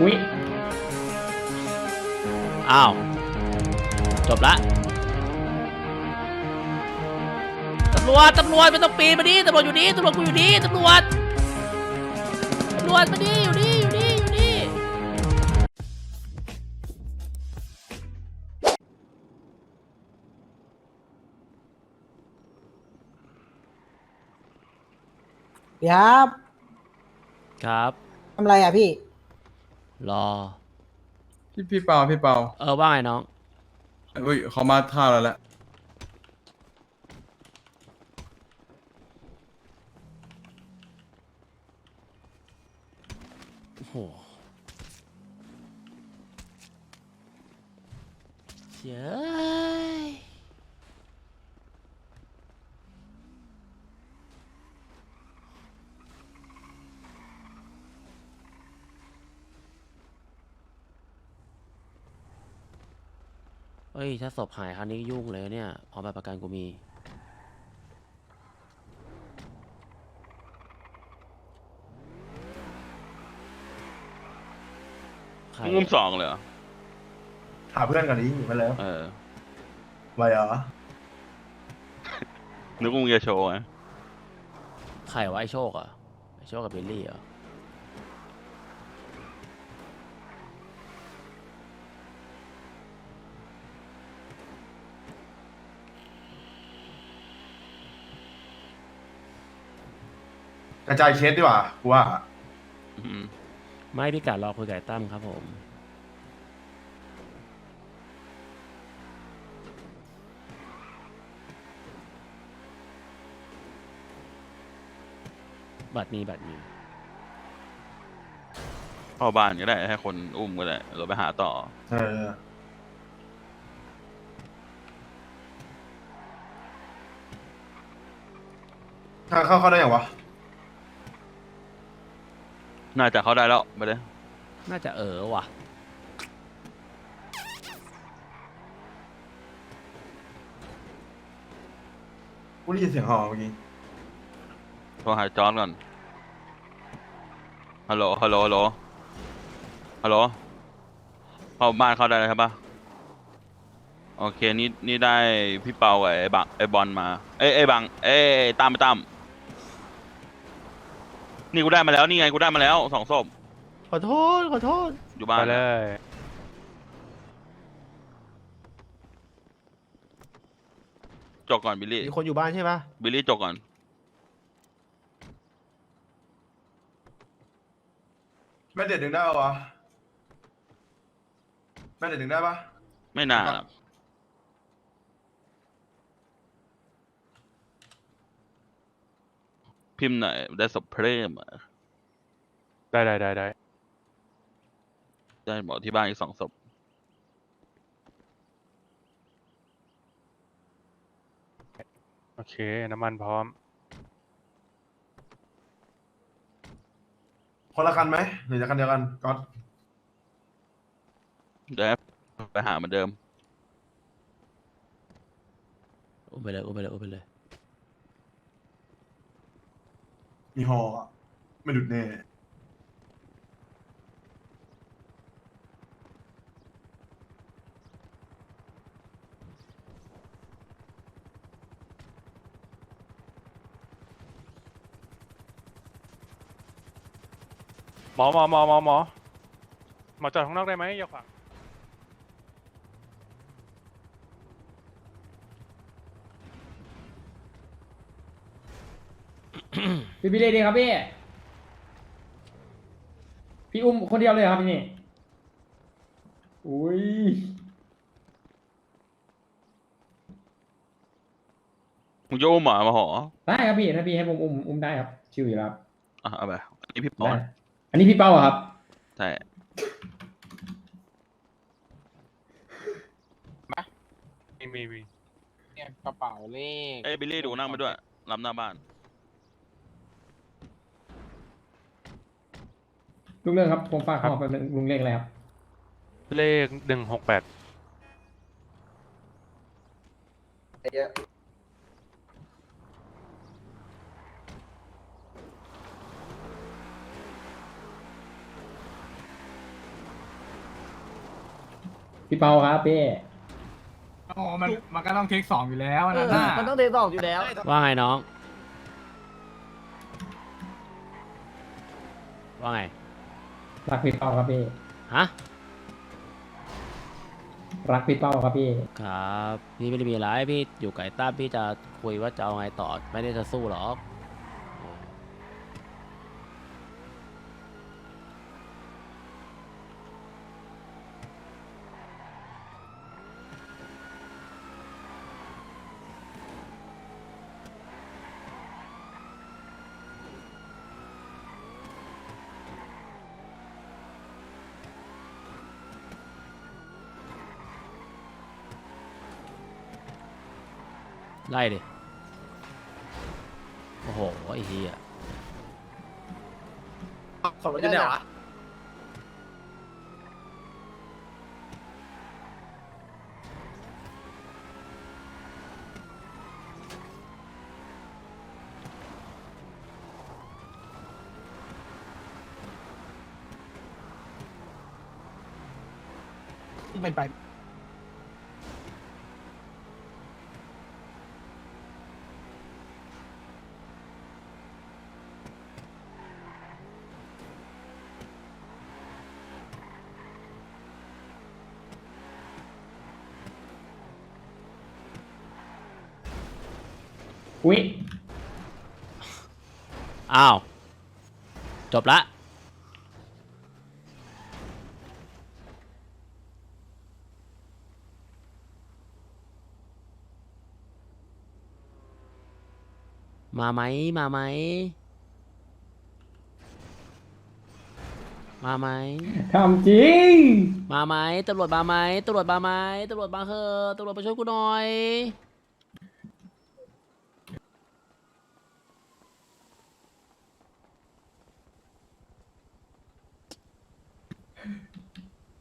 อุ้ยอ้าว จบละตำรวจตำรวจไม่ต้องปีนมาดิตำรวจอยู่นี่ตำรวจกูอยู่นี่ตำรวจตำรวจมาดิอยู่นี่อยู่นี่อยู่นี่พี่ครับครับทำอะไรอะพี่ รอ พี่พี่เปาพี่เปาเออว่าไงน้อง เฮ้ยเขามาท่าเราแล้วโอ้โหเย้ย เฮ้ย ถ้าศพหายคราวนี้ยุ่งเลยเนี่ยเพอแบบประกันกูมี ใครงุ้มสองเลยเหรอ หาเพื่อนกันนี้อยู่กันแล้วเออไว้เหรอนึกว่ามึงจะโชว์ไง ใครวะไอโชคเหรอะไอโชคกับเบลลี่เหรอ กระจายเคสดีกว่ากูว่า อืมไม่พี่กัดรอคุยกับไอ้ตั้มครับผม บัตรนี้บัตรนี้เข้าบ้านก็ได้ให้คนอุ้มก็ได้เราไปหาต่อ เออทางเข้าเข้าได้อย่างวะ น่าจะเข้าได้แล้วไปเลยน่าจะเออว่ะ กูได้ยินเสียงหอเมื่อกี้โทรหาจอร์นก่อน ฮัลโหล ฮัลโหล ฮัลโหล ฮัลโหล เข้าบ้านเข้าได้แล้วใช่ปะโอเค นี่ นี่ได้พี่เปากับไอ้บังไอ้บอลมา เอ้ยไอ้บัง เอ้ยตามไปตาม นี่กูได้มาแล้วนี่ไงกูได้มาแล้วสองศพขอโทษขอโทษอยู่บ้านไปเลย จกก่อนบิลลี่มีคนอยู่บ้านใช่ปะบิลลี่จกก่อนแม่เด็ดดึงได้ปะวะแม่เด็ดดึงได้ปะไม่น่าหรอก พิมพ์หน่อยได้สเพรมอะได้ได้ได้ได้ได้หมอที่บ้านอีกสองศพโอเค น้ำมันพร้อม คนละคันไหมหรือจะคันเดียวกันก๊อตเดี๋ยวไปหาเหมือนเดิม อุ้มไปเลยอุ้มไปเลยอุ้มไปเลย มีหออะไม่หลุดแน่ หมอหมอหมอหมอหมอหมอจอดข้างนอกได้ไหมอย่าขวาง พี่พี่เลยดีครับพี่ พี่อุ้มคนเดียวเลยเหรอครับพี่นี่อุ้ยมึงจะอุ้มหมามาหอได้ครับพี่ถ้าพี่ให้ผมอุ้มอุ้มได้ครับ ชิวอยู่แล้วครับอะเอาไปอันนี้พี่ปอได้นอันนี้พี่เป้าเหรอครับ ใช่มีมีมีเนี่ยกระเป๋าเลข เอ้ยบิลลี่ดูนั่งไปด้วยรับหน้าบ้าน ลุงเรื่องครับผมฝากขอแป๊บนึงลุงเรียกอะไรครับเลขหนึ่งหกแปดพี่เปาครับพี่อ๋อมันมันก็ต้องเทคสองอยู่แล้วเอนะอน่ะมันต้องเทคสองอยู่แล้ว ว่าไงน้อง ว่าไง รักพี่เปาครับพี่ ฮะ รักพี่เปาครับพี่ ครับ พี่ไม่ได้มีอะไรพี่อยู่ไก่ต้าพี่จะคุยว่าจะเอาไงต่อ ไม่ได้จะสู้หรอก ไล่ดิ โอ้โห ไอ้เหี้ยสมมติจะเนี่ยวะเป็นไป อุ้ยอ้าว จบละ มาไหม มาไหม มาไหม ทำจริง มาไหมตำรวจมาไหมตำรวจมาไหมตำรวจมาเถอะตำรวจมาช่วยกูหน่อย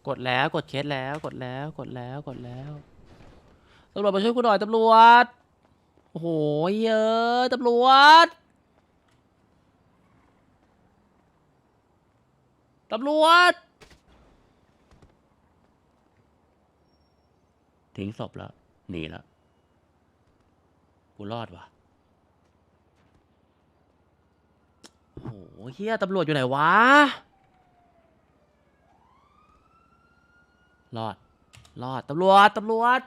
กดแล้วกดเคสแล้วกดแล้วกดแล้วกดแล้วตำรวจมาช่วยกูหน่อยตำรวจโอ้โหเยอะตำรวจตำรวจทิ้งศพแล้วหนีแล้วกูรอดว่ะโอ้โหเฮียตำรวจอยู่ไหนวะ รอด รอด ตำรวจ ตำรวจ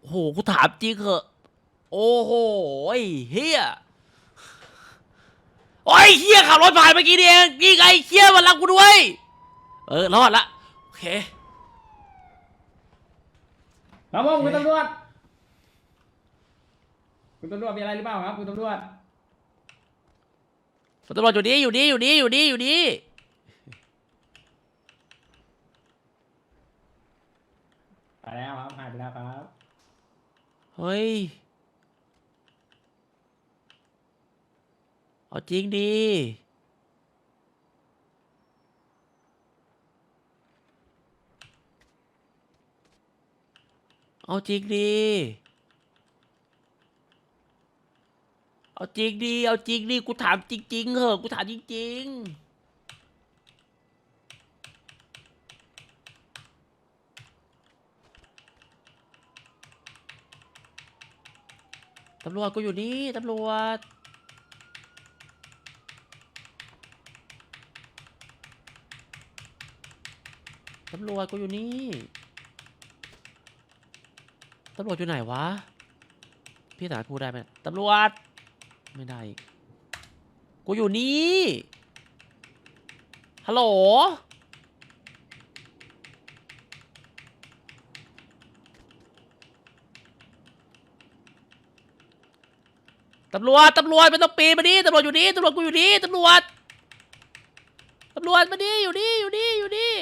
โอ้โห กูถามจริงเหอะ โอ้โหเฮียโอ้ยเฮียขับรถผ่านเมื่อกี้นี่เองนี่ไงเฮียมารับกูด้วย เออ รอดละ โอเคครับผมคุณตำรวจ คุณตำรวจมีอะไรหรือเปล่าครับคุณตำรวจตำรวจอยู่นี่อยู่นี่อยู่นี่อยู่นี่อยู่นี่ไปแล้วครับหายไปแล้วครับ เฮ้ย เอาจริงดีเอาจริงดี เอาจริงดีเอาจริงดีกูถามจริง ๆเหอะกูถามจริง ๆตำรวจกูอยู่นี่ตำรวจ ตำรวจกูอยู่นี่ ตำรวจอยู่ไหนวะ พี่สามารถพูดได้ไหมตำรวจ ไม่ได้อีกกูอยู่นี่ฮัลโหลตำรวจ ตำรวจไม่ต้องปีนมาดิตำรวจอยู่นี่ตำรวจกูอยู่นี่ตำรวจ ตำรวจมาดิอยู่นี่อยู่นี่อยู่นี่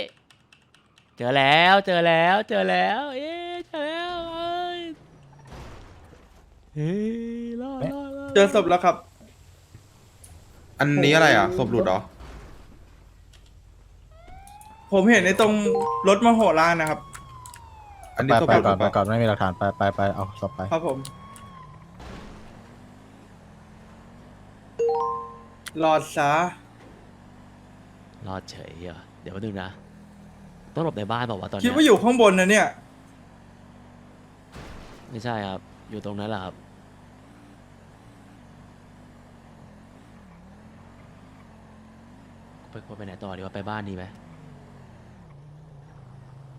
เจอแล้ว เจอแล้ว เจอแล้ว เอ๊เจอแล้วเอ้ยเฮ้ยรอดรอด เจอศพแล้วครับ อันนี้อะไรอะศพหลุดเหรอ ผมเห็นในตรงรถมโหฬารนะครับ อันนี้ศพไปหลุดก่อนเหไปรอก่อนไม่มีหลักฐานไปไปไปเอาศพไปครับผมรอดซะรอดเฉยเหรอเดี๋ยวแป๊บนึงนะ ต้องหลบในบ้านเปล่าวะตอนคิดเนี้ยว่าอยู่ข้างบนนะเนี่ย ไม่ใช่ครับ อยู่ตรงนั้นแหละครับ ไปควรไปไหนต่อดีวะ ไปบ้านดีไหม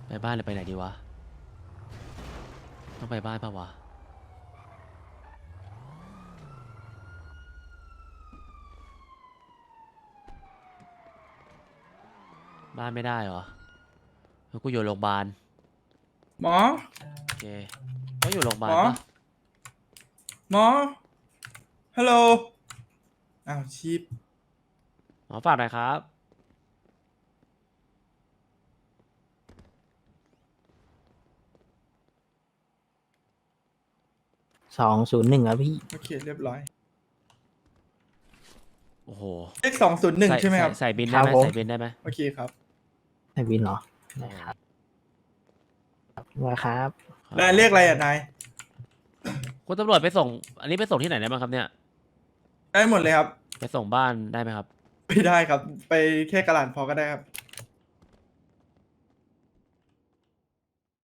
ไปบ้านหรือไปไหนดีวะ ต้องไปบ้านปะวะ บ้านไม่ได้เหรอแล้วกูอยู่โรงพยาบาล หมอ โอเคก็อยู่โรงพยาบาลหมอปะหมอ ฮัลโหล อ้าวชีพหมอฝากหน่อยครับ สองศูนย์หนึ่งอะพี่ โอเคเรียบร้อย โอ้โหเลขสองศูนย์หนึ่งส่ใช่ไหมครับ ใส่บินได้ไหมครับผมใส่บินได้ไหมโอเคครับ นายวินเหรอนะครับว่าครับนายเรียกอะไรอะนาย คุณตำรวจไปส่ง อันนี้ไปส่งที่ไหนได้บ้างครับเนี่ย ได้หมดเลยครับ ไปส่งบ้านได้ไหมครับ ไม่ได้ครับ ไปแค่กระหลานพอก็ได้ครับ